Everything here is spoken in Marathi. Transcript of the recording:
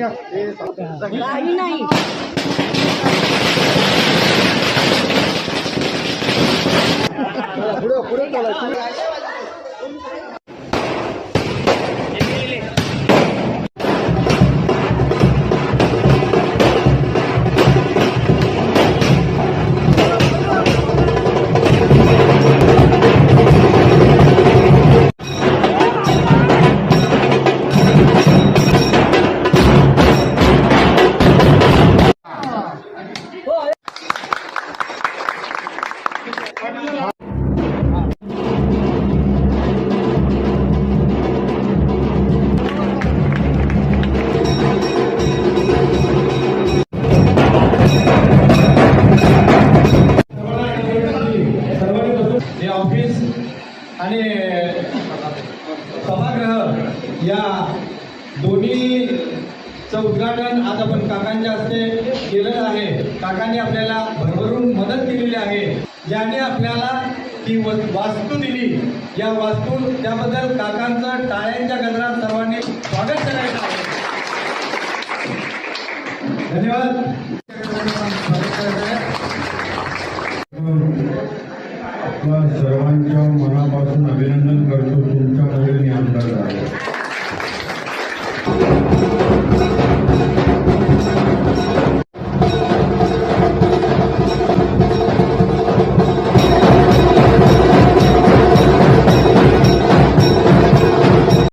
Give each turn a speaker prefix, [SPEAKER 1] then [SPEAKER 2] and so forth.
[SPEAKER 1] काही नाही.
[SPEAKER 2] पुढे ऑफिस आणि सभागृह या दोन्ही चं उद्घाटन आज आपण काकांच्या हस्ते केलेलं आहे. काकांनी आपल्याला भरभरून मदत केलेली आहे. ज्याने आपल्याला ती वास्तू दिली. या वास्तू त्याबद्दल काकांचं टाळ्यांच्या गजरात सर्वांनी स्वागत करायचं आहे. धन्यवाद.
[SPEAKER 3] सर्वांच्या मनापासून अभिनंदन करतो. तुमच्या मी आमदार झालो.